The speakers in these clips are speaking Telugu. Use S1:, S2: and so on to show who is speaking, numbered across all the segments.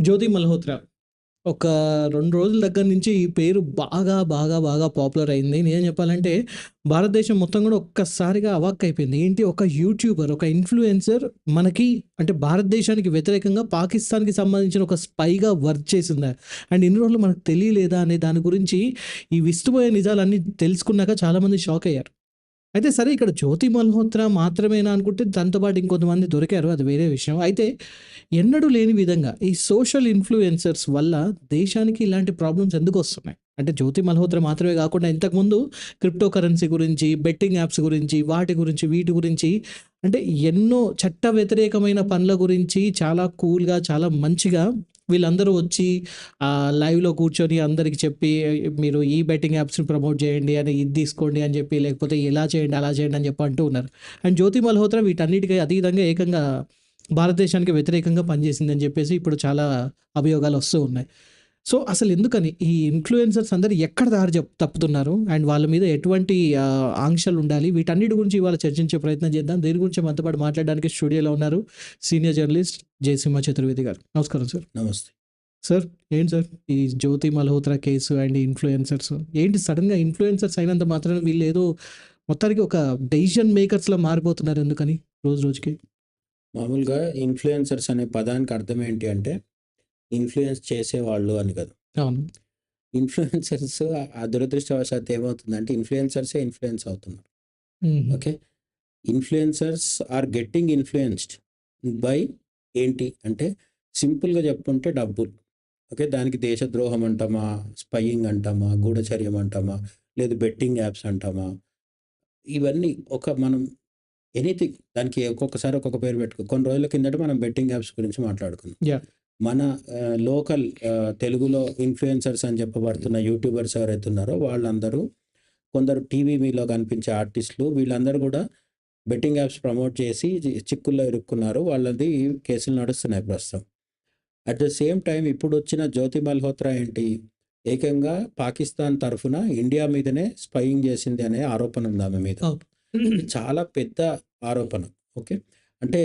S1: జ్యోతి మల్హోత్రా. ఒక రెండు రోజుల దగ్గర నుంచి ఈ పేరు బాగా, బాగా, బాగా పాపులర్ అయింది. నేను చెప్పాలంటే భారతదేశం మొత్తం కూడా ఒక్కసారిగా అవాక్ అయిపోయింది ఏంటి ఒక యూట్యూబర్, ఒక ఇన్‌ఫ్లుయెన్సర్ మనకి అంటే భారతదేశానికి వ్యతిరేకంగా పాకిస్తాన్‌కి సంబంధించిన ఒక స్పైగా వర్క్ చేసిందా? అండ్ ఇన్ని రోజులు మనకు తెలియలేదా అనే దాని గురించి ఈ విస్తుపోయే నిజాలన్నీ తెలుసుకున్నాక చాలామంది షాక్ అయ్యారు. అయితే సరే ఇక్కడ జ్యోతి మల్హోత్రా మాత్రమేనా అనుకుంటే దాంతో పాటు ఇంకొంతమంది దొరికారు. అది వేరే విషయం. అయితే ఎన్నడూ లేని విధంగా ఈ సోషల్ ఇన్‌ఫ్లుయెన్సర్స్ వల్ల దేశానికి ఇలాంటి ప్రాబ్లమ్స్ ఎందుకు వస్తున్నాయి అంటే జ్యోతి మల్హోత్రా మాత్రమే కాకుండా ఇంతకుముందు క్రిప్టో కరెన్సీ గురించి, బెట్టింగ్ యాప్స్ గురించి, వాటి గురించి, వీటి గురించి అంటే ఎన్నో చట్ట వ్యతిరేకమైన పనుల గురించి చాలా కూల్‌గా, చాలా మంచిగా వీళ్ళందరూ వచ్చి లైవ్‌లో కూర్చొని అందరికి చెప్పి మీరు ఈ బెట్టింగ్ యాప్స్‌ని ప్రమోట్ చేయండి అని ఇది తీసుకోండి అని చెప్పి లేకపోతే ఇలా చేయండి, అలా చేయండి అని చెప్పి అంటూ ఉన్నారు. అండ్ జ్యోతి మల్హోత్రా వీటన్నిటికీ అతీతంగా ఏకంగా భారతదేశానికి వ్యతిరేకంగా పనిచేసిందని చెప్పేసి ఇప్పుడు చాలా అభియోగాలు వస్తూ ఉన్నాయి. సో అసలు ఎందుకని ఈ ఇన్‌ఫ్లుయెన్సర్స్ అందరూ ఎక్కడ దారి జప్ తప్పుతున్నారు? అండ్ వాళ్ళ మీద ఎటువంటి ఆంక్షలు ఉండాలి? వీటన్నిటి గురించి ఇవాళ చర్చించే ప్రయత్నం చేద్దాం. దీని గురించి మనతో పాటు మాట్లాడడానికి స్టూడియోలో ఉన్నారు సీనియర్ జర్నలిస్ట్ జయసింహ చతుర్వేది గారు. నమస్కారం సార్.
S2: నమస్తే.
S1: సార్ ఏంటి సార్ ఈ Jyoti Malhotra case and influencers ఏంటి సడెన్‌గా ఇన్‌ఫ్లుయెన్సర్స్ అయినంత మాత్రాన వీళ్ళేదో మొత్తానికి ఒక డెసిషన్ మేకర్స్‌లా మారిపోతున్నారు ఎందుకని రోజు రోజుకి?
S2: మామూలుగా ఇన్‌ఫ్లుయెన్సర్స్ అనే పదానికి అర్థం ఏంటి అంటే ఇన్‌ఫ్లుయెన్స్ చేసేవాళ్ళు అని కాదు.
S1: అవును.
S2: ఇన్‌ఫ్లుయెన్సర్స్ అదురదృష్టవశాత్తు ఏమవుతుందంటే ఇన్‌ఫ్లుయెన్సర్సే ఇన్‌ఫ్లుయెన్స్ అవుతున్నారు. Okay. Influencers are getting influenced by ఏంటి అంటే సింపుల్‌గా చెప్పుకుంటే డబ్బులు. ఓకే. దానికి దేశద్రోహం అంటామా, స్పైయింగ్ అంటామా, గూఢచర్యం అంటామా, లేదు బెట్టింగ్ యాప్స్ అంటామా, ఇవన్నీ ఒక మనం ఎనీథింగ్ దానికి ఒక్కొక్కసారి ఒక్కొక్క పేరు పెట్టుకో కొన్ని రోజుల కిందట మనం బెట్టింగ్ యాప్స్ గురించి మాట్లాడుకున్నాం. మన లోకల్ తెలుగులో ఇన్‌ఫ్లుయెన్సర్స్ అని చెప్పబడుతున్న యూట్యూబర్స్ ఎవరైతే ఉన్నారో వాళ్ళందరూ కొందరు టీవీ మీలో కనిపించే ఆర్టిస్టులు వీళ్ళందరూ కూడా బెట్టింగ్ యాప్స్ ప్రమోట్ చేసి చిక్కుల్లో ఇరుక్కున్నారు. వాళ్ళది కేసులు నడుస్తున్నాయి ప్రస్తుతం. అట్ ద సేమ్ టైమ్ ఇప్పుడొచ్చిన జ్యోతి మల్హోత్రా ఏంటి ఏకంగా పాకిస్తాన్ తరఫున ఇండియా మీదనే స్పైయింగ్ చేసింది అనే ఆరోపణ ఉంది ఆమె మీద. చాలా పెద్ద ఆరోపణ. ఓకే. అంటే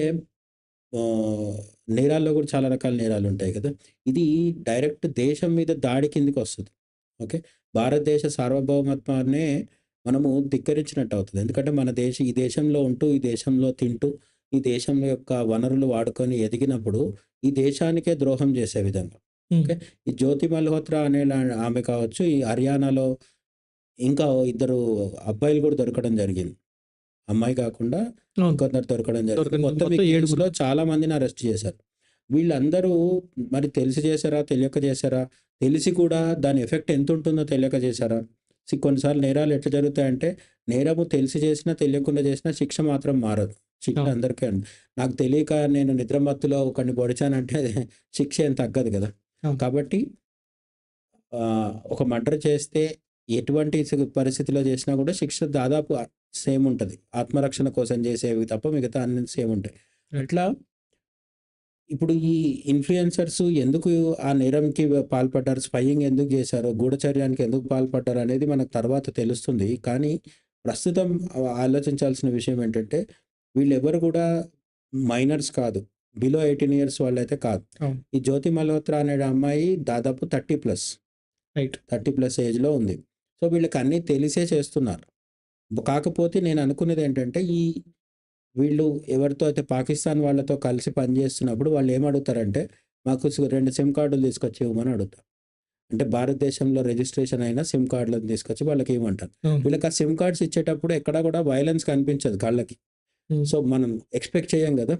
S2: ఆహ్, నేరాల్లో కూడా చాలా రకాల నేరాలు ఉంటాయి కదా! ఇది డైరెక్ట్ దేశం మీద దాడి కిందకి వస్తది. ఓకే. భారతదేశ సార్వభౌమత్వాన్నే మనము ధిక్కరించినట్టు అవుతది. ఎందుకంటే మన దేశ ఈ దేశంలో ఉంటూ, ఈ దేశంలో తింటూ, ఈ దేశం యొక్క వనరులు వాడుకొని ఎదిగినప్పుడు ఈ దేశానికే ద్రోహం చేసే విధంగా.
S1: హ్మ్.
S2: ఓకే. ఈ జ్యోతి మల్హోత్రా అనే లా ఆమె కావచ్చు, ఈ హర్యానాలో ఇంకా ఇద్దరు అబ్బాయిలు కూడా దొరకడం జరిగింది. అమ్మాయి కాకుండా. ఇంకొందరు దొరకడం జరిగింది. కేసులో చాలా మందిని అరెస్ట్ చేశారు. వీళ్ళందరూ మరి తెలిసి చేశారా? తెలియక చేశారా? తెలిసి కూడా దాని ఎఫెక్ట్ ఎంత ఉంటుందో తెలియక చేశారా? కొన్నిసార్లు నేరాలు ఎట్లా జరుగుతాయంటే నేరము తెలిసి చేసినా, తెలియకుండా చేసినా శిక్ష మాత్రం మారదు. శిక్ష. అందరికీ. నాకు తెలియక నేను నిద్రమత్తులో ఒకడిని పొడిచానంటే శిక్ష ఏం తగ్గదు కదా! కాబట్టి ఒక మర్డర్ చేస్తే ఎటువంటి పరిస్థితిలో చేసినా కూడా శిక్ష దాదాపు సేమ్ ఉంటది. ఆత్మరక్షణ కోసం చేసేవి తప్ప మిగతా అన్నీ సేమ్ ఉంటాయి.
S1: రైట్.
S2: అట్లా ఇప్పుడు ఈ ఇన్‌ఫ్లుయెన్సర్స్ ఎందుకు ఆ నేరంకి పాల్పడ్డారు? స్పైయింగ్ ఎందుకు చేశారు? గూఢచర్యానికి ఎందుకు పాల్పడ్డారు? అనేది మనకు తర్వాత తెలుస్తుంది. కానీ ప్రస్తుతం ఆలోచించాల్సిన విషయం ఏంటంటే వీళ్ళెవరు కూడా మైనర్స్ కాదు. బిలో 18 ఇయర్స్ వాళ్ళైతే కాదు. ఈ జ్యోతి మల్హోత్రా అనే అమ్మాయి దాదాపు 30+.
S1: రైట్.
S2: 30+ ఏజ్‌లో ఉంది. సో వీళ్ళకి అన్నీ తెలిసే చేస్తున్నారు. కాకపోతే నేను అనుకునేది ఏంటంటే ఈ వీళ్ళు ఎవరితో అయితే పాకిస్తాన్ వాళ్ళతో కలిసి పనిచేస్తున్నప్పుడు వాళ్ళు ఏమడుగుతారంటే మాకు 2 సిమ్ కార్డులు తీసుకొచ్చి ఇవ్వమని అడుగుతారు. అంటే భారతదేశంలో రిజిస్ట్రేషన్ అయిన సిమ్ కార్డులను తీసుకొచ్చి వాళ్ళకి ఇవ్వమంటారు. వీళ్ళకి ఆ సిమ్ కార్డ్స్ ఇచ్చేటప్పుడు ఎక్కడా కూడా వయలెన్స్ కనిపించదు కళ్ళకి. సో మనం ఎక్స్‌పెక్ట్ చేయం కదా!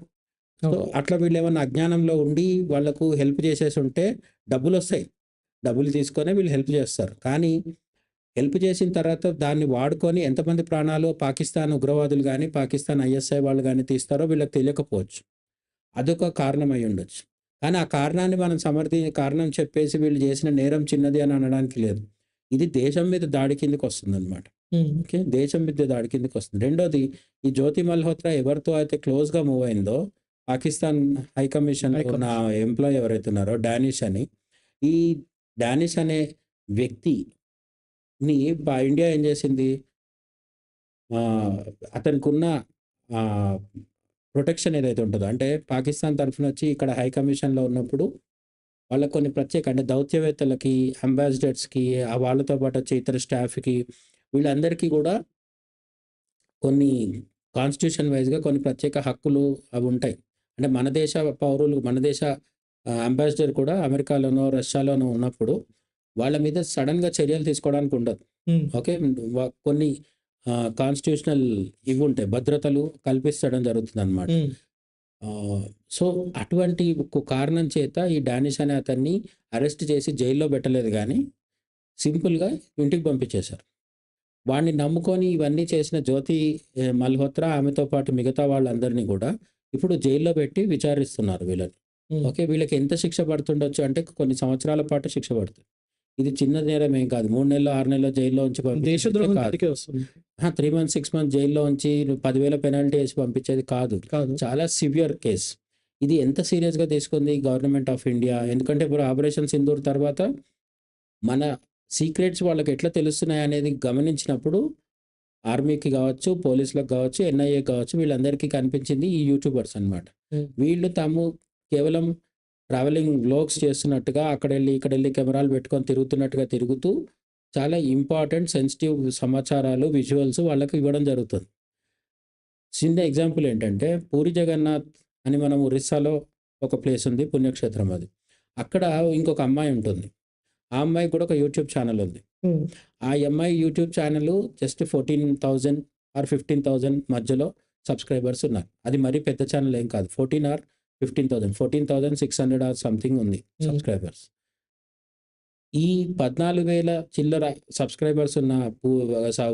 S2: సో. అట్లా వీళ్ళేమన్నా అజ్ఞానంలో ఉండి వాళ్ళకు హెల్ప్ చేసేసుంటే డబ్బులొస్తాయి. డబ్బులు తీసుకొనే వీళ్ళు హెల్ప్ చేస్తారు. కానీ హెల్ప్ చేసిన తర్వాత దాన్ని వాడుకొని ఎంతమంది ప్రాణాలు పాకిస్తాన్ ఉగ్రవాదులు గాని, పాకిస్తాన్ ఐఎస్ఐ వాళ్ళు గాని తీస్తారో వీళ్ళకి తెలియకపోవచ్చు. అదొక కారణం అయ్యుండొచ్చు. కానీ ఆ కారణాన్ని మనం సమర్థి కారణం చెప్పేసి వీళ్ళు చేసిన నేరం చిన్నది అని అనడానికి లేదు. ఇది దేశం మీద దాడి కిందకొస్తుందనమాట.
S1: హ్మ్.
S2: ఓకే. దేశం మీద దాడి కిందకొస్తుంది. రెండోది ఈ జ్యోతి మల్హోత్రా ఎవరితో అయితే క్లోజ్‌గా మూవ్ అయిందో పాకిస్తాన్ హై కమిషన్‌లో
S1: హై
S2: ఉన్న
S1: కమిషన్.
S2: ఎంప్లాయీ ఎవరైతే ఉన్నారో డానిష్ అని, ఈ డానిష్ అనే వ్యక్తిని ప ఇండియా ఏం చేసింది? అతనికి ఉన్న ప్రొటెక్షన్ ఏదైతే ఉంటుందో అంటే పాకిస్తాన్ తరఫున వచ్చి ఇక్కడ హై కమిషన్‌లో ఉన్నప్పుడు వాళ్ళకి కొన్ని ప్రత్యేక అంటే దౌత్యవేత్తలకి, అంబాసిడర్స్‌కి వాళ్ళతో పాటు వచ్చే ఇతర స్టాఫ్‌కి వీళ్ళందరికీ కూడా కొన్ని కాన్స్టిట్యూషన్ వైస్‌గా కొన్ని ప్రత్యేక హక్కులు అవి ఉంటాయి. అంటే మన దేశ పౌరులు మన దేశ అంబాసిడర్ కూడా అమెరికాలోనో, రష్యాలోనో ఉన్నప్పుడు వాళ్ళ మీద సడెన్‌గా చర్యలు తీసుకోవడానికి ఉండదు. ఓకే. కొన్ని కాన్స్టిట్యూషనల్ ఇవి ఉంటాయి. భద్రతలు కల్పించడం జరుగుతుందనమాట.
S1: హ్మ్.
S2: ఆహ్, సో, అటువంటి కారణం చేత ఈ డానిష్ అనే అతన్ని అరెస్ట్ చేసి జైల్లో పెట్టలేదు గానీ, సింపుల్‌గా ఇంటికి పంపించేశారు. వాడిని నమ్ముకొని ఇవన్నీ చేసిన జ్యోతి మల్హోత్రా ఆమెతో పాటు మిగతా వాళ్ళందరినీ కూడా ఇప్పుడు జైల్లో పెట్టి విచారిస్తున్నారు వీళ్ళని. ఓకే. వీళ్ళకి ఎంత శిక్ష పడుతుండొచ్చు అంటే కొన్ని సంవత్సరాల పాటు శిక్ష పడుతుంది. ఇది చిన్న నేరం ఏం కాదు. 3 నెల్లో, 6 నెల్లో జైల్లో ఉంచి పంపించేది! 3 మంత్స్, 6 మంత్స్ జైల్లో ఉంచి 10,000 పెనాల్టీ ఏసి పంపించేది కాదు.
S1: కాదు.
S2: చాలా సివియర్ కేస్. ఇది ఎంత సీరియస్‌గా తీసుకుంది గవర్నమెంట్ ఆఫ్ ఇండియా. ఎందుకంటే ఇప్పుడు ఆపరేషన్ సింధూర్ తర్వాత మన సీక్రెట్స్ వాళ్ళకి ఎట్లా తెలుస్తున్నాయనేది గమనించినప్పుడు ఆర్మీకి కావచ్చు, పోలీసులకు కావచ్చు, ఎన్ఐఏకి కావచ్చు వీళ్ళందరికీ కనిపించింది ఈ యూట్యూబర్స్ అన్నమాట.
S1: హ్మ్.
S2: వీళ్ళు తాము కేవలం ట్రావెలింగ్ వ్లాగ్స్ చేస్తున్నట్టుగా అక్కడెళ్ళి, ఇక్కడెళ్ళి కెమెరాలు పెట్టుకొని తిరుగుతున్నట్టుగా తిరుగుతూ చాలా ఇంపార్టెంట్ సెన్సిటివ్ సమాచారాలు, విజువల్స్ వాళ్ళకి ఇవ్వడం జరుగుతుంది. చిన్న ఎగ్జాంపుల్ ఏంటంటే పూరి జగన్నాథ్ అని మనం ఒరిస్సాలో ఒక ప్లేస్ ఉంది. పుణ్యక్షేత్రం అది. అక్కడ ఇంకొక అమ్మాయి ఉంటుంది. ఆ అమ్మాయికి కూడా ఒక యూట్యూబ్ ఛానెల్ ఉంది. ఆ అమ్మాయి యూట్యూబ్ ఛానెల్ జస్ట్ 14,000 ఆర్ 15,000 మధ్యలో సబ్స్క్రైబర్స్ ఉన్నారు. అది మరీ పెద్ద ఛానెల్ ఏం కాదు. 14 ఆర్ 15,000 14,600 ఆర్ సంథింగ్ ఉంది
S1: హ్మ్.
S2: సబ్స్క్రైబర్స్. ఈ 14,000 చిల్లర సబ్స్క్రైబర్స్ ఉన్న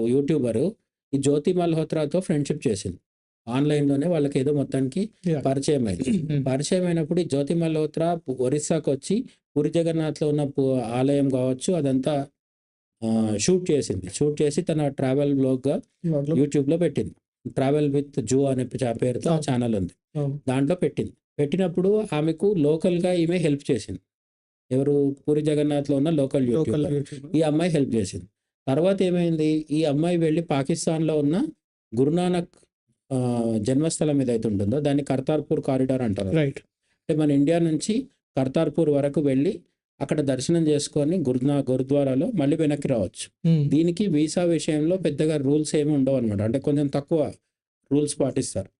S2: యూట్యూబరు ఈ జ్యోతి మల్హోత్రాతో ఫ్రెండ్‌షిప్ చేసింది. ఆన్‌లైన్‌లోనే వాళ్ళకేదో మొత్తానికి
S1: యాహ్!
S2: పరిచయం అయింది.
S1: హ్మ్.
S2: పరిచయం అయినప్పుడు ఈ జ్యోతి మల్హోత్రా ఒరిస్సాకొచ్చి పూరి జగన్నాథ్‌లో ఉన్న ఆలయం కావచ్చు అదంతా షూట్ చేసింది. షూట్ చేసి తన ట్రావెల్
S1: దాంట్లో
S2: యూట్యూబ్‌లో పెట్టింది. ట్రావెల్ విత్ జూ అనే పేరుతో
S1: అవును.
S2: ఛానెల్ ఉంది.
S1: అవును.
S2: దాంట్లో పెట్టింది. పెట్టినప్పుడు ఆమెకు లోకల్‌గా ఈమె హెల్ప్ చేసింది. ఎవరు పూరి జగన్నాథ్‌లో ఉన్న లోకల్ యూట్యూబర్. ఈ అమ్మాయి హెల్ప్ చేసింది. తర్వాత ఏమైంది ఈ అమ్మాయి వెళ్ళి పాకిస్తాన్‌లో ఉన్న గురునానక్ జన్మస్థలం ఏదైతే ఉంటుందో దాన్ని కర్తార్‌పూర్ కారిడార్ అంటారు.
S1: రైట్.
S2: అంటే మన ఇండియా నుంచి కర్తార్‌పూర్ వరకు వెళ్ళి అక్కడ దర్శనం చేసుకొని గురునా గురుద్వారాలో మళ్ళీ వెనక్కి రావచ్చు. దీనికి వీసా విషయంలో పెద్దగా రూల్స్ ఏమి ఉండవన్నమాట. అంటే కొంచెం తక్కువ రూల్స్ పాటిస్తారు.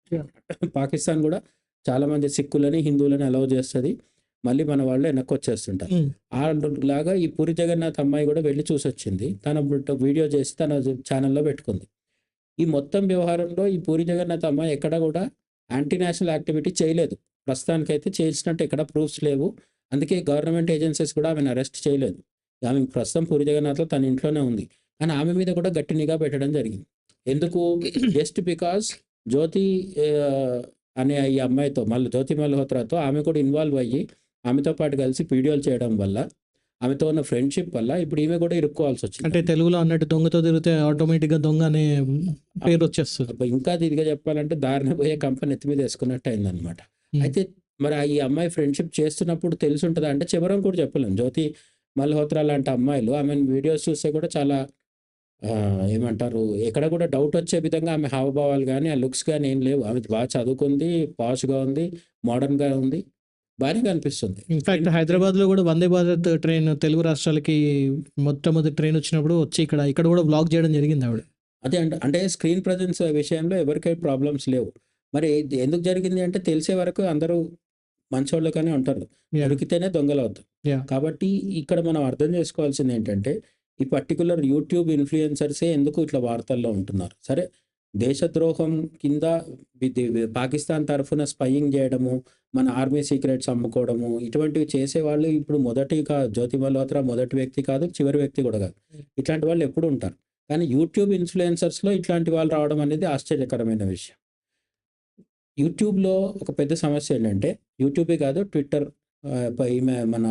S2: పాకిస్తాన్ కూడా చాలామంది సిక్కులని, హిందువులని అలౌ చేస్తది. మళ్ళీ మన వాళ్ళు వెనక్కొచ్చేస్తుంటారు.
S1: హ్మ్.
S2: ఆలాగా ఈ పూరి జగన్నాథ్ అమ్మాయి కూడా వెళ్ళి చూసొచ్చింది. తన బుట్ వీడియో చేసి తన ఛానెల్‌లో పెట్టుకుంది. ఈ మొత్తం వ్యవహారంలో ఈ పూరి జగన్నాథ్ అమ్మాయి ఎక్కడ కూడా యాంటీ నేషనల్ యాక్టివిటీ చేయలేదు. ప్రస్తుతానికైతే చేసినట్టు ఎక్కడ ప్రూఫ్స్ లేవు. అందుకే గవర్నమెంట్ ఏజెన్సీస్ కూడా ఆమెను అరెస్ట్ చేయలేదు. ఆమె ప్రస్తుతం పూరి జగన్నాథ్‌లో తన ఇంట్లోనే ఉంది. కానీ ఆమె మీద కూడా గట్టి నిఘా పెట్టడం జరిగింది. ఎందుకు? జస్ట్ బికాజ్ జ్యోతి అనే ఈ అమ్మాయితో మళ్ళీ జ్యోతి మల్హోత్రాతో ఆమె కూడా ఇన్వాల్వ్ అయ్యి ఆమెతో పాటు కలిసి వీడియోలు చేయడం వల్ల ఆమెతో ఉన్న ఫ్రెండ్‌షిప్ వల్ల ఇప్పుడు ఈమె కూడా ఇరుక్కోవాల్సొచ్చింది.
S1: అంటే తెలుగులో అన్నట్టు దొంగతో తిరిగితే ఆటోమేటిక్‌గా దొంగ అనే పేరొచ్చేస్తది.
S2: అబ్బా! ఇంకా ఇదిగా చెప్పాలంటే దారిన పోయే కంప నెత్తి మీద ఏసుకున్నట్టు అయిందన్నమాట.
S1: హ్మ్.
S2: అయితే మరి ఈ అమ్మాయి ఫ్రెండ్‌షిప్ చేస్తున్నప్పుడు తెలిసుంటదా అంటే చెప్పడం కూడా చెప్పలేం. జ్యోతి మల్హోత్రా లాంటి అమ్మాయిలు ఆమెను వీడియోస్ చూస్తే కూడా చాలా ఏమంటారు ఎక్కడ కూడా డౌట్ వచ్చే విధంగా ఆమె హావభావాలు గాని, ఆ లుక్స్ గాని ఏం లేవు. ఆమె బాగా చదువుకుంది, పాష్‌గా ఉంది, మోడర్న్‌గా ఉంది. బానే కనిపిస్తుంది.
S1: ఇన్‌ఫాక్ట్ హైదరాబాద్‌లో కూడా వందే భారత్ ట్రైన్ తెలుగు రాష్ట్రాలకి మొట్టమొదటి ట్రైన్ వచ్చినప్పుడు వచ్చి ఇక్కడ ఇక్కడ కూడా వ్లాగ్ చేయడం జరిగింది ఆవిడ.
S2: అదే అంట అంటే స్క్రీన్ ప్రెజెన్స్ విషయంలో ఎవరికీ ప్రాబ్లమ్స్ లేవు. మరి ఎందుకు జరిగింది అంటే తెలిసే వరకు అందరూ మంచోళ్ళుగానే ఉంటారు. దొరికితేనే దొంగలవుతారు. కాబట్టి ఇక్కడ మనం అర్థం చేసుకోవాల్సింది ఏంటంటే ఈ పర్టికులర్ యూట్యూబ్ ఇన్‌ఫ్లుయెన్సర్సే ఎందుకు ఇట్లా వార్తల్లో ఉంటున్నారు. సరే దేశద్రోహం కింద పాకిస్తాన్ తరఫున స్పైయింగ్ చేయడము, మన ఆర్మీ సీక్రెట్స్ అమ్ముకోవడము ఇటువంటివి చేసేవాళ్ళు ఇప్పుడు మొదటి కా జ్యోతి మల్హోత్రా మొదటి వ్యక్తి కాదు, చివరి వ్యక్తి కూడా కాదు. ఇట్లాంటి వాళ్ళు ఎప్పుడు ఉంటారు. కానీ యూట్యూబ్ ఇన్‌ఫ్లుయెన్సర్స్‌లో ఇట్లాంటి వాళ్ళు రావడం అనేది ఆశ్చర్యకరమైన విషయం. యూట్యూబ్‌లో ఒక పెద్ద సమస్య ఏంటంటే యూట్యూబే కాదు ట్విట్టర్ ఈమె మన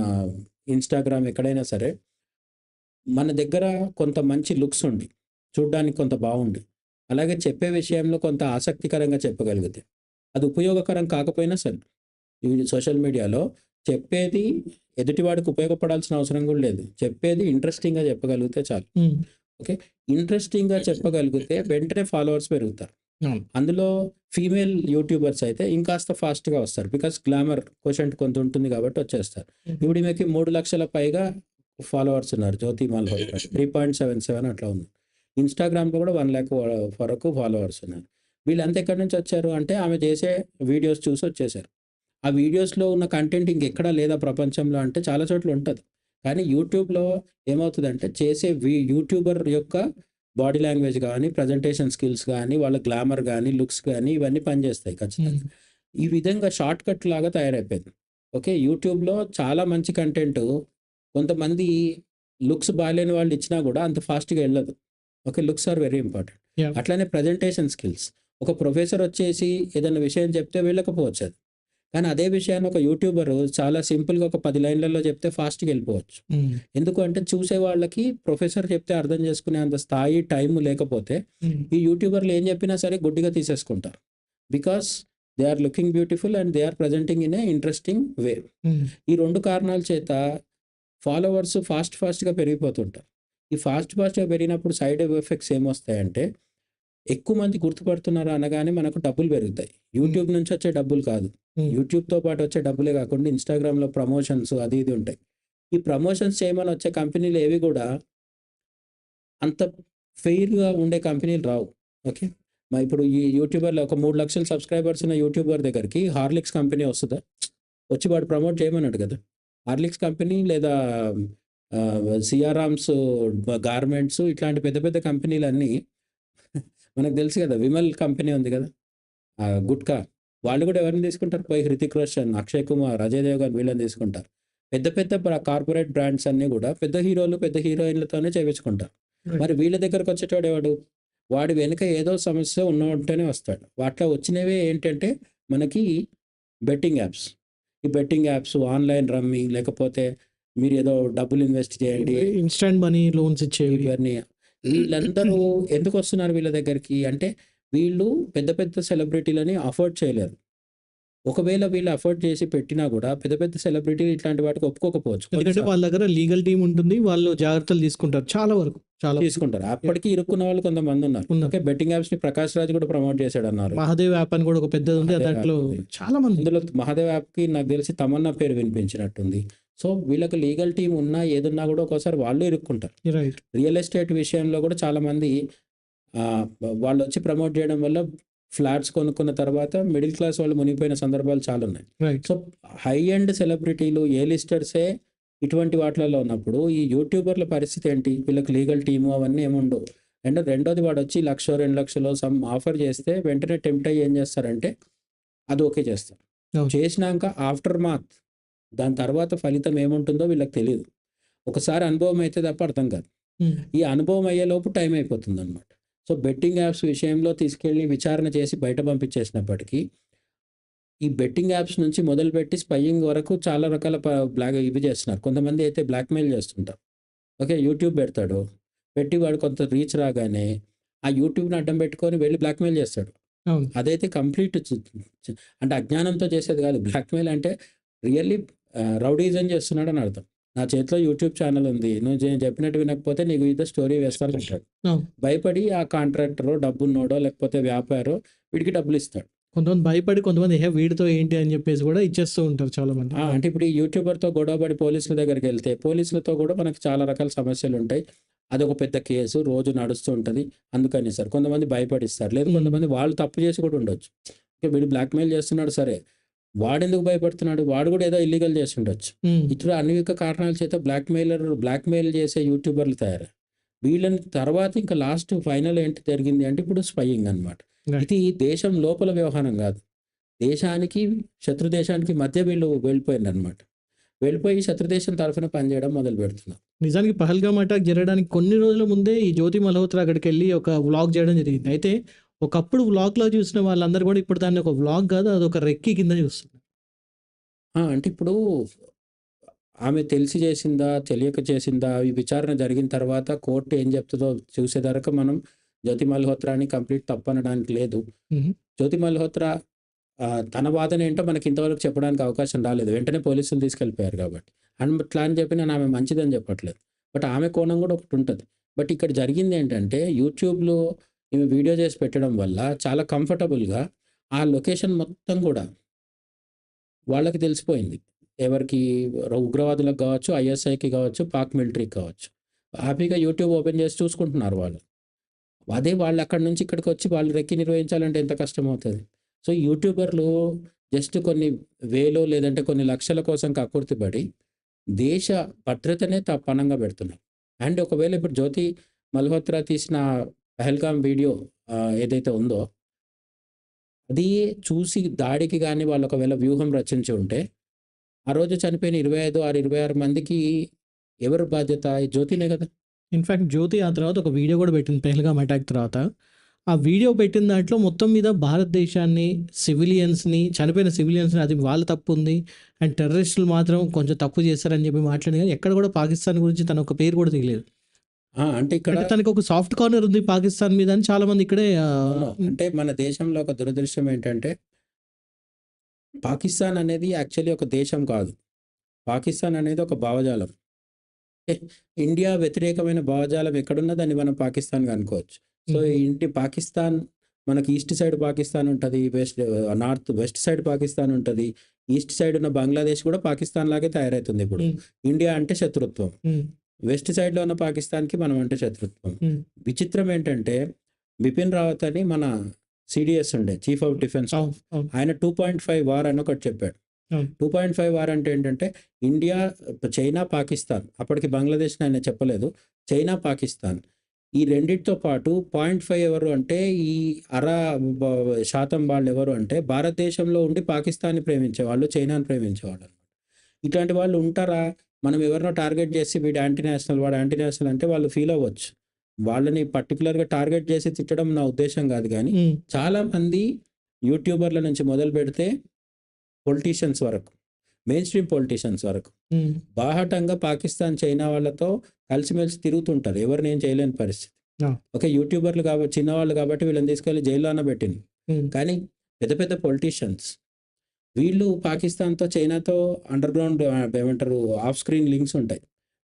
S2: ఇన్‌స్టాగ్రామ్ ఎక్కడైనా సరే మన దగ్గర కొంత మంచి లుక్స్ ఉండి, చూడ్డానికి కొంత బావుండి, అలాగే చెప్పే విషయంలో కొంత ఆసక్తికరంగా చెప్పగలిగితే, అది ఉపయోగకరం కాకపోయినా సరే, ఈ సోషల్ మీడియాలో చెప్పేది ఎదుటివాడికి ఉపయోగపడాల్సిన అవసరం కూడా లేదు. చెప్పేది ఇంట్రెస్టింగ్‌గా చెప్పగలిగితే చాలు. ఓకే. ఇంట్రెస్టింగ్‌గా చెప్పగలిగితే వెంటనే ఫాలోవర్స్ పెరుగుతారు. అందులో ఫీమేల్ యూట్యూబర్స్ అయితే ఇంకాస్త ఫాస్ట్‌గా వస్తారు. బికాస్ గ్లామర్ కోషెంట్ కొంత ఉంటుంది కాబట్టి వచ్చేస్తారు. ఇప్పుడు ఈమెకి 3,00,000 పైగా ఫాలోవర్స్ ఉన్నారు. జ్యోతి మల్హోత్రా 3.77 అట్లా ఉంది. ఇన్‌స్టాగ్రామ్‌లో కూడా 1,00,000 వరకు ఫాలోవర్స్ ఉన్నారు. వీళ్ళంతా ఎక్కడి నుంచి వచ్చారు అంటే ఆమె చేసే వీడియోస్ చూసి వచ్చేసారు. ఆ వీడియోస్‌లో ఉన్న కంటెంట్ ఇంకెక్కడా లేదా ప్రపంచంలో అంటే చాలా చోట్ల ఉంటది. కానీ యూట్యూబ్‌లో ఏమవుతదంటే చేసే వి యూట్యూబర్ యొక్క బాడీ లాంగ్వేజ్ గాని, ప్రజెంటేషన్ స్కిల్స్ గాని, వాళ్ళ గ్లామర్ గాని, లుక్స్ గాని ఇవన్నీ పనిచేస్తాయి ఖచ్చితంగా.
S1: హ్మ్.
S2: ఈ విధంగా షార్ట్ కట్ లాగా తయారైపోయింది. ఓకే. యూట్యూబ్‌లో చాలా మంచి కంటెంట్ కొంతమంది లుక్స్ బాలేని వాళ్ళు ఇచ్చినా కూడా అంత ఫాస్ట్‌గా ఎళ్ళదు. Okay. Looks are very important. అట్లనే ప్రజెంటేషన్ స్కిల్స్. ఒక ప్రొఫెసర్ వచ్చేసి ఏదైనా విషయం చెప్తే వెళ్ళకపోవచ్చు అది. కానీ అదే విషయాన్ని ఒక యూట్యూబర్ చాలా సింపుల్‌గా ఒక 10 లైన్‌లలో చెప్తే ఫాస్ట్‌గా వెళ్ళిపోవచ్చు.
S1: హ్మ్.
S2: ఎందుకు అంటే చూసే వాళ్ళకి ప్రొఫెసర్ చెప్తే అర్థం చేసుకునే అంత స్థాయి, టైం లేకపోతే
S1: హ్మ్.
S2: ఈ యూట్యూబర్లు ఏం చెప్పినా సరే గుడ్డిగా తీసేసుకుంటారు. Because they are looking beautiful and they are presenting in a interesting way.
S1: Hmm.
S2: ఈ 2 కారణాల చేత ఫాలోవర్స్ ఫాస్ట్ ఫాస్ట్‌గా పెరిగిపోతుంటారు. ఈ ఫాస్ట్ ఫాస్ట్‌గా పెరిగినప్పుడు సైడ్ ఎఫెక్ట్స్ ఏమొస్తాయంటే ఎక్కువ మంది గుర్తుపడుతున్నారు అనగానే మనకు డబ్బులు పెరుగుతాయి. యూట్యూబ్ నుంచి వచ్చే డబ్బులు కాదు. యూట్యూబ్‌తో పాటు వచ్చే డబ్బులే కాకుండా ఇన్‌స్టాగ్రామ్‌లో ప్రమోషన్స్ అది ఇది ఉంటాయి. ఈ ప్రమోషన్స్ చేయమని వచ్చే కంపెనీలు ఏవి కూడా అంత ఫెయిర్‌గా ఉండే కంపెనీలు రావు. ఓకే. మరి ఇప్పుడు ఈ యూట్యూబర్‌లో ఒక 3,00,000 సబ్స్క్రైబర్స్ ఉన్న యూట్యూబర్ దగ్గరికి హార్లిక్స్ కంపెనీ వస్తదా? వచ్చి వాడు ప్రమోట్ చేయమనడు కదా! హార్లిక్స్ కంపెనీ లేదా ఆహ్, సియారామ్స్ గార్మెంట్స్ ఇట్లాంటి పెద్ద పెద్ద కంపెనీలన్నీ మనకు తెలుసు కదా! విమల్ కంపెనీ ఉంది కదా! గుట్కా. వాళ్ళు కూడా ఎవరిని తీసుకుంటారు? పోయి హృతిక్ రోషన్, అక్షయ్ కుమార్, అజయ్ దేవగన్ వీళ్ళని తీసుకుంటారు. పెద్ద పెద్ద కార్పొరేట్ బ్రాండ్స్ అన్నీ కూడా పెద్ద హీరోలు, పెద్ద హీరోయిన్‌లతోనే చేపించుకుంటారు. మరి వీళ్ళ దగ్గరకు వచ్చేటోడు ఎవడు? వాడి వెనుక ఏదో సమస్య ఉన్నోడితోనే వస్తాడు. వాటిలో వచ్చినవే ఏంటంటే మనకి బెట్టింగ్ యాప్స్. ఈ బెట్టింగ్ యాప్స్, ఆన్‌లైన్ రమ్మీ లేకపోతే మీరేదో డబ్బులు ఇన్వెస్ట్ చేయండి.
S1: ఇన్‌స్టాంట్ మనీ లోన్స్ ఇచ్చేవి.
S2: ఇవన్నీ. వీళ్ళందరూ ఎందుకొస్తున్నారు వీళ్ళ దగ్గరికి? అంటే వీళ్ళు పెద్ద పెద్ద సెలబ్రిటీలని అఫోర్డ్ చేయలేరు. ఒకవేళ వీళ్ళు అఫోర్డ్ చేసి పెట్టినా కూడా పెద్ద పెద్ద సెలబ్రిటీలు ఇట్లాంటి వాటికి ఒప్పుకోకపోవచ్చు.
S1: ఎందుకంటే వాళ్ళ దగ్గర లీగల్ టీమ్ ఉంటుంది. వాళ్ళు జాగ్రత్తలు తీసుకుంటారు. చాలా వరకు. చాలా.
S2: తీసుకుంటారు. అప్పటికి ఇరుక్కున్న వాళ్ళు కొంతమంది ఉన్నారు. ఓకే. బెట్టింగ్ యాప్స్‌ని ప్రకాష్ రాజ్ కూడా ప్రమోట్ చేశాడన్నారు.
S1: మహాదేవ్ యాప్ అని కూడా ఒక పెద్దది ఉంది. దాంట్లో
S2: యాప్.
S1: చాలా మంది.
S2: అందులో మహాదేవ్ యాప్‌కి నాకు తెలిసి తమన్నా పేరు వినిపించినట్టుంది. సో వీళ్ళకి లీగల్ టీమ్ ఉన్నా ఏదున్నా కూడా ఒక్కోసారి వాళ్ళు ఇరుక్కుంటారు. రియల్ ఎస్టేట్ విషయంలో కూడా చాలామంది ఆహ్, వాళ్ళొచ్చి ప్రమోట్ చేయడం వల్ల ఫ్లాట్స్ కొనుక్కున్న తర్వాత మిడిల్ క్లాస్ వాళ్ళు మునిగిపోయిన సందర్భాలు చాలా ఉన్నాయి. సో హై ఎండ్ సెలబ్రిటీలు, ఏ లిస్టర్సే ఇటువంటి వాటిలలో ఉన్నప్పుడు ఈ యూట్యూబర్ల పరిస్థితి ఏంటి? వీళ్ళకి లీగల్ టీము అవన్నీ ఏముండవు. అండ్ రెండోది వాడొచ్చి 1,00,000, 2,00,000 సమ్ ఆఫర్ చేస్తే వెంటనే టెంప్ట్ అయ్యి ఏం చేస్తారంటే అది ఓకే చేస్తారు. చేసినాక ఆఫ్టర్ మాత్ దాని తర్వాత ఫలితం ఏముంటుందో వీళ్ళకి తెలీదు. ఒకసారి అనుభవం అయితే తప్ప అర్థం కాదు.
S1: హ్మ్.
S2: ఈ అనుభవం అయ్యేలోపు టైం అయిపోతుందన్నమాట. సో బెట్టింగ్ యాప్స్ విషయంలో తీసుకెళ్ళి విచారణ చేసి బయట పంపించేసినప్పటికీ ఈ బెట్టింగ్ యాప్స్ నుంచి మొదలుపెట్టి స్పైయింగ్ వరకు చాలా రకాల బ్లాక్ ఇవి చేస్తున్నారు. కొంతమంది అయితే బ్లాక్‌మెయిల్ చేస్తుంటారు. ఓకే. యూట్యూబ్ పెడతాడు. పెట్టి వాడు కొంత రీచ్ రాగానే ఆ యూట్యూబ్‌ని అడ్డం పెట్టుకొని వెళ్ళి బ్లాక్‌మెయిల్ చేస్తాడు. అదైతే కంప్లీట్ అంటే అజ్ఞానంతో చేసేది కాదు. బ్లాక్‌మెయిల్ అంటే రియల్లీ ఆహ్, రౌడీయిజం చేస్తున్నాడని అర్థం. నా చేతిలో యూట్యూబ్ ఛానెల్ ఉంది. నువ్వు నేను చెప్పినట్టు వినకపోతే నీకు ఇదే స్టోరీ వేస్తాను అంటాడు. భయపడి ఆ కాంట్రాక్టరో, డబ్బున్నోడో లేకపోతే వ్యాపారో వీడికి డబ్బులు ఇస్తాడు.
S1: కొంతమంది భయపడి కొంతమంది "ఏహే! వీడితో ఏంటి" అని చెప్పేసి కూడా ఇచ్చేస్తూ ఉంటారు చాలామంది.
S2: ఆ! అంటే ఇప్పుడు ఈ యూట్యూబర్‌తో గొడవపడి పోలీసుల దగ్గరికెళ్తే పోలీసులతో కూడా మనకు చాలా రకాల సమస్యలుంటాయి. అదొక పెద్ద కేసు రోజు నడుస్తూ ఉంటది. అందుకని సార్ కొంతమంది భయపడిస్తారు. లేదు. కొంతమంది వాళ్ళు తప్పు చేసి కూడా ఉండొచ్చు. వీడు బ్లాక్‌మెయిల్ చేస్తున్నాడు సరే. వాడెందుకు భయపడుతున్నాడు? వాడు కూడా ఏదో ఇల్లీగల్ చేసి ఉండొచ్చు. ఇట్లా అనేక కారణాల చేత బ్లాక్‌మెయిలర్ బ్లాక్‌మెయిల్ చేసే యూట్యూబర్లు తయారయ్యారు. వీళ్ళని తర్వాత ఇంకా లాస్ట్ ఫైనల్ ఏంటి జరిగింది అంటే ఇప్పుడు స్పైయింగ్ అన్నమాట.
S1: రైట్.
S2: ఇది దేశం లోపల వ్యవహారం కాదు. దేశానికి, శత్రు దేశానికి మధ్య వీళ్ళు వెళ్ళిపోయిండ్రన్నమాట. వెళ్ళిపోయి శత్రుదేశం తరఫున పనిచేయడం మొదలుపెడుతున్నారు.
S1: నిజానికి పహల్గామ్ అటాక్ జరగడానికి కొన్ని రోజుల ముందే ఈ జ్యోతి మల్హోత్రా అక్కడికెళ్ళి ఒక వ్లాగ్ చేయడం జరిగింది. అయితే ఒకప్పుడు వ్లాగ్‌లో చూసిన వాళ్ళందరూ కూడా ఇప్పుడు దాన్ని ఒక వ్లాగ్ కాదు అదొక రెక్కి కింద చూస్తున్నారు.
S2: అంటే ఇప్పుడు ఆమె తెలిసి చేసిందా? తెలియక చేసిందా? ఈ విచారణ జరిగిన తర్వాత కోర్ట్ ఏం చెప్తదో చూసేదాకా మనం జ్యోతి మల్హోత్రాని కంప్లీట్ తప్పనడానికి లేదు. జ్యోతి మల్హోత్రా తన వాదన ఏంటో మనకి ఇంతవరకు చెప్పడానికి అవకాశం రాలేదు. వెంటనే పోలీసులు తీసుకెళ్ళిపోయారు కాబట్టి. అండ్ అట్లా అని చెప్పి నేను ఆమె మంచిదని చెప్పట్లేదు. బట్ ఆమె కోణం కూడా ఒకటుంటది. బట్ ఇక్కడ జరిగింది ఏంటంటే యూట్యూబ్‌లో ఈమె వీడియో చేసి పెట్టడం వల్ల చాలా కంఫర్టబుల్‌గా ఆ లొకేషన్ మొత్తం కూడా వాళ్ళకి తెలిసిపోయింది. ఎవరికి ఉగ్రవాదులకు కావచ్చు, ఐఎస్ఐకి కావచ్చు, పాక్ మిలిటరీకి కావచ్చు. హ్యాపీగా యూట్యూబ్ ఓపెన్ చేసి చూసుకుంటున్నారు వాళ్ళు. అదే వాళ్ళు అక్కడి నుంచి ఇక్కడికి వచ్చి వాళ్ళు రెక్కి నిర్వహించాలంటే ఎంత కష్టమవుతది. సో, యూట్యూబర్లు జస్ట్ కొన్ని వేలో లేదంటే కొన్ని లక్షల కోసం కక్కుర్తిపడి దేశ భద్రతనే త పెడుతున్నారు. అండ్ ఒకవేళ ఇప్పుడు జ్యోతి మల్హోత్రా తీసిన పహల్గామ్ వీడియో ఏదైతే ఉందో అది చూసి దాడికి కానీ వాళ్ళు ఒకవేళ వ్యూహం రచించి ఉంటే, ఆ రోజు చనిపోయిన ఇరవై ఐదు ఆరు ఇరవై ఆరు మందికి ఎవరు బాధ్యత? జ్యోతినే కదా!
S1: ఇన్ఫ్యాక్ట్ జ్యోతి ఆ తర్వాత ఒక వీడియో కూడా పెట్టింది పెహల్గామ్ అటాక్ తర్వాత. ఆ వీడియో పెట్టిన దాంట్లో మొత్తం మీద భారతదేశాన్ని, సివిలియన్స్‌ని చనిపోయిన సివిలియన్స్‌ని అది వాళ్ళ తప్పు ఉంది అండ్ టెర్రరిస్టులు మాత్రం కొంచెం తప్పు చేశారని చెప్పి మాట్లాడింది కానీ ఎక్కడ కూడా పాకిస్తాన్ గురించి తన ఒక పేరు కూడా తీయలేదు.
S2: ఆ! అంటే ఇక్కడ
S1: అంటే తనకి ఒక సాఫ్ట్ కార్నర్ ఉంది పాకిస్తాన్ మీద అని చాలా మంది ఇక్కడే
S2: అవును. అంటే మన దేశంలో ఒక దురదృష్టం ఏంటంటే పాకిస్తాన్ అనేది యాక్చువల్లీ ఒక దేశం కాదు. పాకిస్తాన్ అనేది ఒక భావజాలం. ఎ ఇండియా వ్యతిరేకమైన భావజాలం ఎక్కడున్నా దాన్ని మనం పాకిస్తాన్‌గా అనుకోవచ్చు. సో. ఇంటి పాకిస్తాన్ మనకి ఈస్ట్ సైడ్ పాకిస్తాన్ ఉంటది. West north west side Pakistan ఉంటది. ఈస్ట్ సైడ్ ఉన్న బంగ్లాదేశ్ కూడా పాకిస్తాన్ లాగే తయారైతుంది ఇప్పుడు. ఇండియా అంటే శత్రుత్వం. వెస్ట్ సైడ్‌లో ఉన్న పాకిస్తాన్‌కి మనం అంటే శత్రుత్వం. విచిత్రం ఏంటంటే బిపిన్ రావత్ అని మన సీడీఎస్ ఉండే చీఫ్ ఆఫ్ డిఫెన్స్
S1: అవును. అవును.
S2: ఆయన 2.5 వార్ అని ఒకటి చెప్పాడు.
S1: అవును.
S2: 2.5 వార్ అంటే ఏంటంటే ఇండియా, చైనా, పాకిస్తాన్ అప్పటికి బంగ్లాదేశ్‌ని ఆయన చెప్పలేదు. చైనా, పాకిస్తాన్ ఈ రెండిటితో పాటు 0.5 ఎవరు అంటే ఈ అర శాతం వాళ్ళెవరు అంటే భారతదేశంలో ఉండి పాకిస్తాన్‌ని ప్రేమించేవాళ్ళు, చైనాని ప్రేమించేవాళ్ళనమాట. ఇట్లాంటి వాళ్ళు ఉంటారా? మనం ఎవరినో టార్గెట్ చేసి వీడు యాంటీ నేషనల్, వాడు యాంటీ నేషనల్ అంటే వాళ్ళు ఫీల్ అవ్వచ్చు. వాళ్ళని పర్టిక్యులర్‌గా టార్గెట్ చేసి తిట్టడం నా ఉద్దేశ్యం కాదు గానీ,
S1: హ్మ్.
S2: చాలామంది యూట్యూబర్ల నుంచి మొదలుపెడితే పొలిటీషియన్స్ వరకు, మెయిన్ స్ట్రీమ్ పొలిటీషియన్స్ వరకు. బాహాటంగా పాకిస్తాన్, చైనా వాళ్ళతో కలిసిమెలిసి తిరుగుతుంటారు. ఎవరిని ఏం చేయలేని పరిస్థితి. ఓకే. యూట్యూబర్లు కాబట్టి చిన్నవాళ్ళు కాబట్టి వీళ్ళని తీసుకెళ్ళి జైల్లోనే పెట్టిండ్రు.
S1: హ్మ్.
S2: కానీ పెద్ద పెద్ద పొలిటీషియన్స్ వీళ్ళు పాకిస్తాన్‌తో, చైనాతో అండర్‌గ్రౌండ్ ఆహ్, ఏమంటారు ఆఫ్ స్క్రీన్ లింక్స్ ఉంటాయి.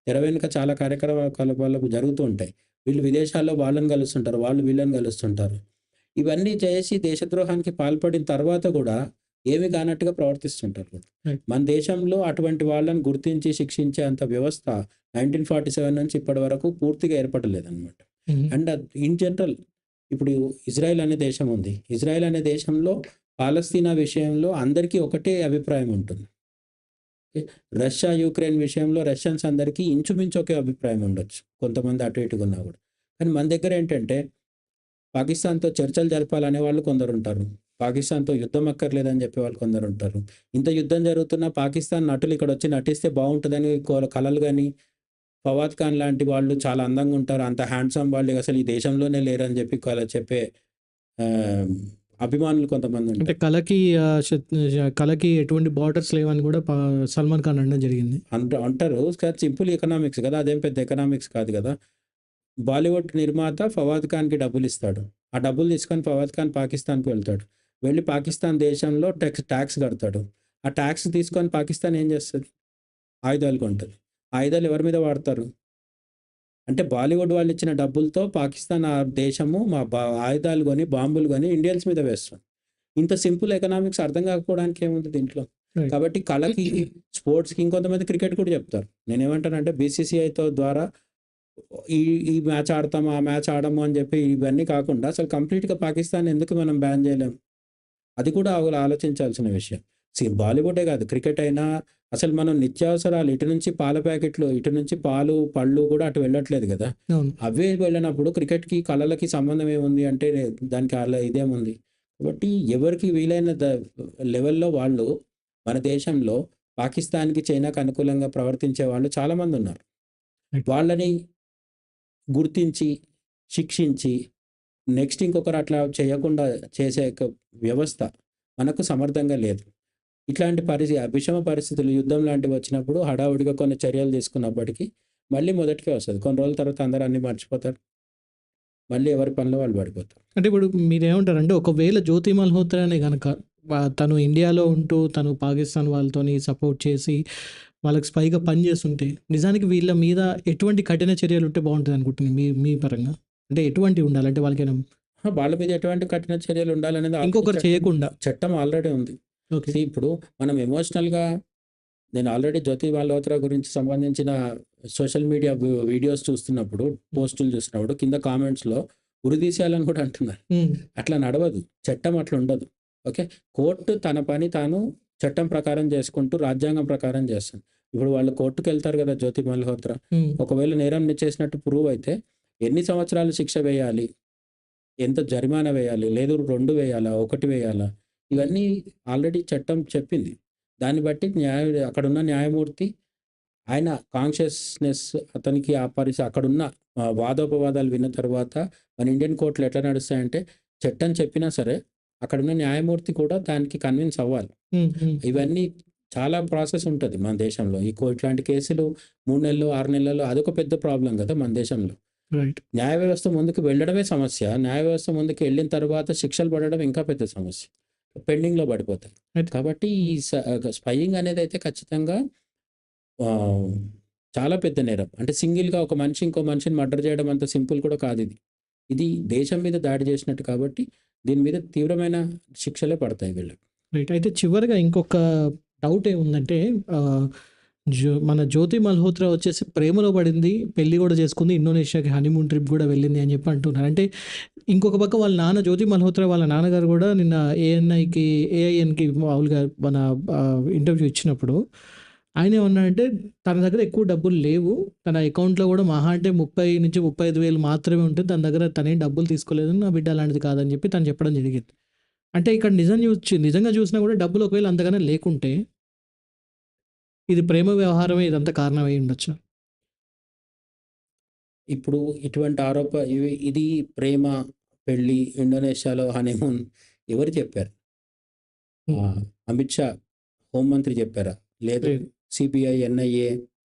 S2: తెర వెనుక చాలా కార్యకలాపాలు జరుగుతూ ఉంటాయి. వీళ్ళు విదేశాల్లో వాళ్ళని కలుస్తుంటారు. వాళ్ళు వీళ్ళని కలుస్తుంటారు. ఇవన్నీ చేసి దేశద్రోహానికి పాల్పడిన తర్వాత కూడా ఏమి కానట్టుగా ప్రవర్తిస్తుంటారు. మన దేశంలో అటువంటి వాళ్ళని గుర్తించి శిక్షించే అంత వ్యవస్థ 1947 నుంచి ఇప్పటి వరకు పూర్తిగా ఏర్పడలేదన్నమాట. అండ్ ఇన్ జనరల్ ఇప్పుడు ఇజ్రాయెల్ అనే దేశం ఉంది. ఇజ్రాయెల్ అనే దేశంలో పాలస్తీనా విషయంలో అందరికీ ఒకటే అభిప్రాయం ఉంటుంది. రష్యా, యూక్రెయిన్ విషయంలో రష్యన్స్ అందరికీ ఇంచుమించు ఒకే అభిప్రాయం ఉండొచ్చు. కొంతమంది అటు ఇటుగా ఉన్నా కూడా. కానీ మన దగ్గర ఏంటంటే పాకిస్తాన్‌తో చర్చలు జరపాలనే వాళ్ళు కొందరు ఉంటారు పాకిస్తాన్‌తో యుద్ధం అక్కర్లేదని చెప్పే వాళ్ళు కొందరు ఉంటారు ఇంత యుద్ధం జరుగుతున్నా పాకిస్తాన్ నటులు ఇక్కడ వచ్చి నటిస్తే బాగుంటుందని కలలు కానీ ఫవాద్ ఖాన్ లాంటి వాళ్ళు చాలా అందంగా ఉంటారు. అంత హ్యాండ్సమ్ వాళ్ళు అసలు ఈ దేశంలోనే లేరని చెప్పి చెప్పే అభిమానులు కొంతమంది
S1: అంటే. కళకి కళకి ఎటువంటి బార్డర్స్ లేవని కూడా సల్మాన్ ఖాన్ అనడం జరిగింది.
S2: అంట అంటారు. సింపుల్ ఎకనామిక్స్ కదా! అదేం పెద్ద ఎకనామిక్స్ కాదు కదా! బాలీవుడ్ నిర్మాత ఫవాద్ ఖాన్‌కి డబ్బులిస్తాడు. ఆ డబ్బులు తీసుకొని ఫవాద్ ఖాన్ పాకిస్తాన్‌కి వెళ్తాడు. వెళ్ళి పాకిస్తాన్ దేశంలో టెక్స్ టాక్స్ కడతాడు. ఆ టాక్స్ తీసుకొని పాకిస్తాన్ ఏం చేస్తది? ఆయుధాలు కొంటది. ఆయుధాలు ఎవరి మీద వాడతారు? అంటే బాలీవుడ్ వాళ్ళు ఇచ్చిన డబ్బులతో పాకిస్తాన్ ఆ దేశము మా బా ఆయుధాలు కొని, బాంబులు కొని ఇండియన్స్ మీద వేస్తుంది. ఇంత సింపుల్ ఎకనామిక్స్ అర్థం కాకపోవడానికి ఏముంది దీంట్లో? కాబట్టి కళకి, స్పోర్ట్స్‌కి ఇంకొంతమంది క్రికెట్ కూడా చెప్తారు. నేనేమంటానంటే బీసీసీఐతో ద్వారా ఈ ఈ మ్యాచ్ ఆడతాం, ఆ మ్యాచ్ ఆడము అని చెప్పి ఇవన్నీ కాకుండా అసలు కంప్లీట్‌గా పాకిస్తాన్ ఎందుకు మనం బ్యాన్ చేయలేం? అది కూడా ఆలో ఆలోచించాల్సిన విషయం. సీ బాలీవుడే కాదు క్రికెట్ అయినా అసలు మనం నిత్యావసరాలు ఇటు నుంచి పాల ప్యాకెట్లు, ఇటు నుంచి పాలు, పళ్ళు కూడా అటు వెళ్ళట్లేదు కదా! అవే వెళ్ళినప్పుడు క్రికెట్‌కి, కళలకి సంబంధం ఏముంది అంటే దానికి అలా ఇదేముంది? కాబట్టి ఎవరికి వీలైన లెవెల్‌లో వాళ్ళు మన దేశంలో పాకిస్తాన్‌కి, చైనాకి అనుకూలంగా ప్రవర్తించే వాళ్ళు చాలామంది ఉన్నారు. వాళ్ళని గుర్తించి, శిక్షించి నెక్స్ట్ ఇంకొకరు అట్లా చేయకుండా చేసే వ్యవస్థ మనకు సమర్థంగా లేదు. ఇట్లాంటి పరిస్థితి విషమ పరిస్థితులు యుద్ధం లాంటివి వచ్చినప్పుడు హడావుడిగా కొన్ని చర్యలు తీసుకున్నప్పటికీ మళ్ళీ మొదటికే వస్తది. కొన్ని రోజుల తర్వాత అందరూ అన్నీ మర్చిపోతారు. మళ్ళీ ఎవరి పనిలో వాళ్ళు పడిపోతారు.
S1: అంటే ఇప్పుడు మీరేమంటారంటే ఒకవేళ జ్యోతి మల్హోత్రానే గనక వ తను ఇండియాలో ఉంటూ తను పాకిస్తాన్ వాళ్ళతోని సపోర్ట్ చేసి వాళ్ళకి స్పైగా పనిచేస్తుంటే నిజానికి వీళ్ళ మీద ఎటువంటి కఠిన చర్యలు ఉంటే బావుంటది అనుకుంటున్నారు మీ మీ పరంగా? అంటే ఎటువంటివి ఉండాలి? అంటే వాళ్ళకేమైనా
S2: ఆ! ఆ! వాళ్ళ మీద ఎటువంటి కఠిన చర్యలు ఉండాలనేది
S1: ఇంకొకరు చేయకుండా.
S2: చట్టం ఆల్రెడీ ఉంది. ఇప్పుడు మనం ఎమోషనల్‌గా నేను ఆల్రెడీ జ్యోతి మల్హోత్రా గురించి సంబంధించిన సోషల్ మీడియా వీడియోస్ చూస్తున్నప్పుడు, పోస్టులు చూసినప్పుడు కింద కామెంట్స్‌లో ఉరితీసేయాలని కూడా అంటున్నారు.
S1: హ్మ్.
S2: అట్లా నడవదు. చట్టం అట్లా ఉండదు. ఓకే. కోర్ట్ తన పని తాను చట్టం ప్రకారం చేసుకుంటూ రాజ్యాంగం ప్రకారం చేస్తుంది. ఇప్పుడు వాళ్ళు కోర్టుకెళ్తారు కదా! జ్యోతి మల్హోత్రా.
S1: హ్మ్.
S2: ఒకవేళ నేరం చేసినట్టు ప్రూవ్ అయితే ఎన్ని సంవత్సరాలు శిక్ష వేయాలి? ఎంత జరిమానా వేయాలి? లేదు 2 వేయాలా? 1 వేయాలా? ఇవన్నీ ఆల్రెడీ చట్టం చెప్పింది. దాన్ని బట్టి న్యాయ అక్కడున్న న్యాయమూర్తి ఆయన కాన్షియస్‌నెస్ అతనికి ఆ పరిస్థితి అక్కడున్న వాదోపవాదాలు విన్న తర్వాత మన ఇండియన్ కోర్టులు ఎట్లా నడుస్తాయంటే చట్టం చెప్పినా సరే అక్కడున్న న్యాయమూర్తి కూడా దానికి కన్విన్స్ అవ్వాలి. ఇవన్నీ చాలా ప్రాసెస్ ఉంటది మన దేశంలో. ఈ ఇట్లాంటి కేసులు 3 నెలలు, 6 నెలల్లో అదొక పెద్ద ప్రాబ్లమ్ కదా! మన దేశంలో. న్యాయ వ్యవస్థ ముందుకు వెళ్ళడమే సమస్య. న్యాయ వ్యవస్థ ముందుకు వెళ్ళిన తర్వాత శిక్షలు పడడం ఇంకా పెద్ద సమస్య. పెండింగ్‌లో పడిపోతాయి. కాబట్టి ఈ స్పైయింగ్ అనేదైతే ఖచ్చితంగా ఆహ్, చాలా పెద్ద నేరం. అంటే సింగిల్‌గా ఒక మనిషి ఇంకో మనిషిని మర్డర్ చేయడం అంత సింపుల్ కూడా కాదిది. ఇది దేశం మీద దాడి చేసినట్టు కాబట్టి దీని మీద తీవ్రమైన శిక్షలే పడతాయి వీళ్ళకి.
S1: రైట్. అయితే చివరగా ఇంకొక డౌట్ ఏముందంటే జ్యో జో మన జ్యోతి మల్హోత్రా వచ్చేసి ప్రేమలో పడింది. పెళ్ళి కూడా చేసుకుంది. ఇండోనేషియాకి హనీమూన్ ట్రిప్ కూడా వెళ్ళింది అని చెప్పి అంటున్నారు. అంటే ఇంకొక పక్క వాళ్ళ నాన్న జ్యోతి మల్హోత్రా వాళ్ళ నాన్నగారు కూడా నిన్న ఏఎన్ఐకి ఏఐఎన్‌కి మామూలుగా మన ఇంటర్వ్యూ ఇచ్చినప్పుడు ఆయన ఏమన్నాడంటే తన దగ్గర ఎక్కువ డబ్బులు లేవు. తన అకౌంట్‌లో కూడా మహా అంటే 30-35,000 మాత్రమే ఉంటే తన దగ్గర తనేం డబ్బులు తీసుకోలేదు. నా బిడ్డ అలాంటిది కాదని చెప్పి తను చెప్పడం జరిగింది. అంటే ఇక్కడ నిజం చూ నిజంగా చూసినా కూడా డబ్బులు ఒకవేళ అంతగానే లేకుంటే ఇది ప్రేమ వ్యవహారమే ఇదంతా కారణం అయ్యి ఉండొచ్చా?
S2: ఇప్పుడు ఇటువంటి ఆరోప ఇది ప్రేమ, పెళ్ళి, ఇండోనేషియాలో హనీమూన్ ఎవరు చెప్పారు? అమిత్ షా హోంమంత్రి చెప్పారా? లేదు. సిబిఐ, ఎన్ఐఏ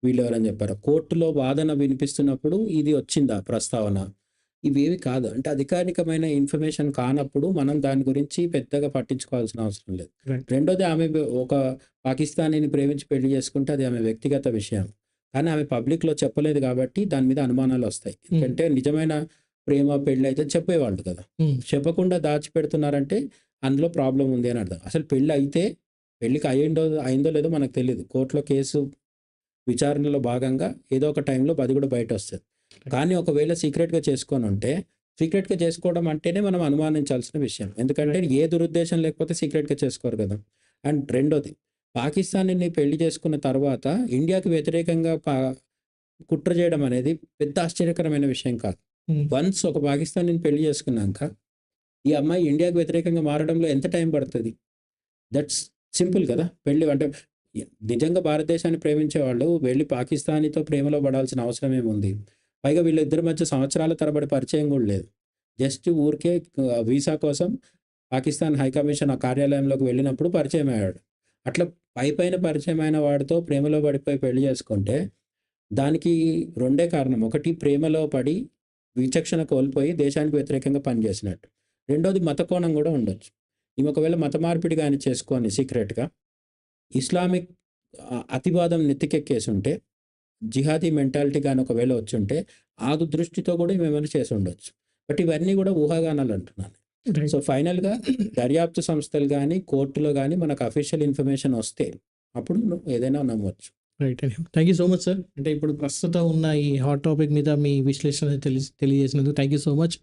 S2: వీళ్ళెవరైనా చెప్పారా? కోర్టులో వాదన వినిపిస్తున్నప్పుడు ఇది వచ్చిందా ప్రస్తావన? ఇవేవి కాదు. అంటే అధికారికమైన ఇన్ఫర్మేషన్ కానప్పుడు మనం దాని గురించి పెద్దగా పట్టించుకోవాల్సిన అవసరం లేదు. రెండోది ఆమె ఒక పాకిస్తానీని ప్రేమించి పెళ్ళి చేసుకుంటే అది ఆమె వ్యక్తిగత విషయం. కానీ ఆమె పబ్లిక్‌లో చెప్పలేదు కాబట్టి దాని మీద అనుమానాలొస్తాయి.
S1: హ్మ్.
S2: ఎందుకంటే నిజమైన ప్రేమ, పెళ్ళయితే చెప్పేవాళ్ళు కదా!
S1: హ్మ్.
S2: చెప్పకుండా దాచిపెడుతున్నారంటే అందులో ప్రాబ్లమ్ ఉంది అని అర్థం. అసలు పెళ్ళి అయితే పెళ్ళికి అయ్యిందో అయిందో లేదో మనకు తెలీదు. కోర్ట్‌లో కేసు విచారణలో భాగంగా ఏదో ఒక టైంలో అది కూడా బయటొస్తది. కానీ ఒకవేళ సీక్రెట్‌గా చేసుకోనుంటే సీక్రెట్‌గా చేసుకోవడం అంటేనే మనం అనుమానించాల్సిన విషయం. ఎందుకంటే ఏ దురుద్దేశం లేకపోతే సీక్రెట్‌గా చేసుకోరు కదా! అండ్ రెండోది పాకిస్తానీని పెళ్ళి చేసుకున్న తర్వాత ఇండియాకి వ్యతిరేకంగా కుట్ర చేయడం అనేది పెద్ద ఆశ్చర్యకరమైన విషయం కాదు.
S1: హ్మ్.
S2: వన్స్ ఒక పాకిస్తానీని పెళ్ళి చేసుకున్నాక ఈ అమ్మాయి ఇండియాకి వ్యతిరేకంగా మారడంలో ఎంత టైం పడతది? దట్స్ సింపుల్ కదా! పెళ్ళి అంటే నిజంగా భారతదేశాన్ని ప్రేమించేవాళ్ళు వెళ్ళి పాకిస్తానీతో ప్రేమలో పడాల్సిన అవసరం ఏముంది? పైగా వీళ్ళిద్దరి మధ్య సంవత్సరాల తరబడి పరిచయం కూడా లేదు. జస్ట్ ఊరికే వీసా కోసం పాకిస్తాన్ హై కమిషన్ ఆ కార్యాలయంలోకి వెళ్ళినప్పుడు పరిచయం అయ్యాడు. అట్లా పైపైన అయిన వాడితో ప్రేమలో పడిపోయి పెళ్ళి చేసుకుంటే దానికి రెండే కారణం. ఒకటి ప్రేమలో పడి విచక్షణ కోల్పోయి దేశానికి వ్యతిరేకంగా పనిచేసినట్టు. రెండోది మత కోణం కూడా ఉండొచ్చు. ఈమె ఒకవేళ మత మార్పిడి కానీ చేసుకొని సీక్రెట్‌గా ఇస్లామిక్ అతివాదం నెత్తికెక్కేసి ఉంటే జిహాదీ మెంటాలిటీ గాని ఒకవేళ వచ్చుంటే ఆ దృష్టితో కూడా ఈమె ఏమైనా చేసుండొచ్చు. బట్ ఇవన్నీ కూడా ఊహాగానాలు అంటున్నాను. సో ఫైనల్‌గా దర్యాప్తు సంస్థలు గాని, కోర్టులో గాని మనకు అఫీషియల్ ఇన్ఫర్మేషన్ వస్తే అప్పుడు ఏదైనా నమ్మొచ్చు.
S1: Right. Thank you so much sir. అంటే ఇప్పుడు ప్రస్తుతం ఉన్న ఈ హాట్ టాపిక్ మీద మీ విశ్లేషణ తెలి తెలియజేసినందుకు thank you so much.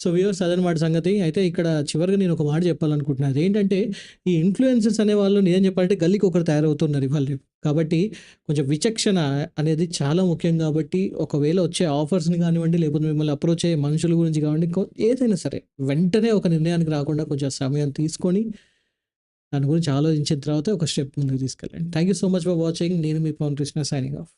S1: So viewers అదనమాట సంగతి. అయితే ఇక్కడ చివరిగా నేను ఒక మాట చెప్పాలనుకుంటున్నాను. ఏంటంటే ఈ ఇన్‌ఫ్లుయెన్సర్స్ అనేవాళ్ళు నిజం చెప్పాలంటే గల్లీకి ఒకరు తయారవుతున్నారు ఇవాళ రేపు. కాబట్టి కొంచెం విచక్షణ అనేది చాలా ముఖ్యం కాబట్టి ఒకవేళ వచ్చే ఆఫర్స్‌ని కానివ్వండి లేకపోతే మిమ్మల్ని అప్రోచ్ అయ్యే మనుషుల గురించి కానివ్వండి ఏదైనా సరే వెంటనే ఒక నిర్ణయానికి రాకుండా కొంచెం సమయం తీసుకొని దాని గురించి ఆలోచించిన తర్వాత ఒక స్టెప్ ముందుకు తీసుకెళ్ళండి. Thank you so much for watching. నేను మీ పవన్ కృష్ణ సైనింగ్ ఆఫ్.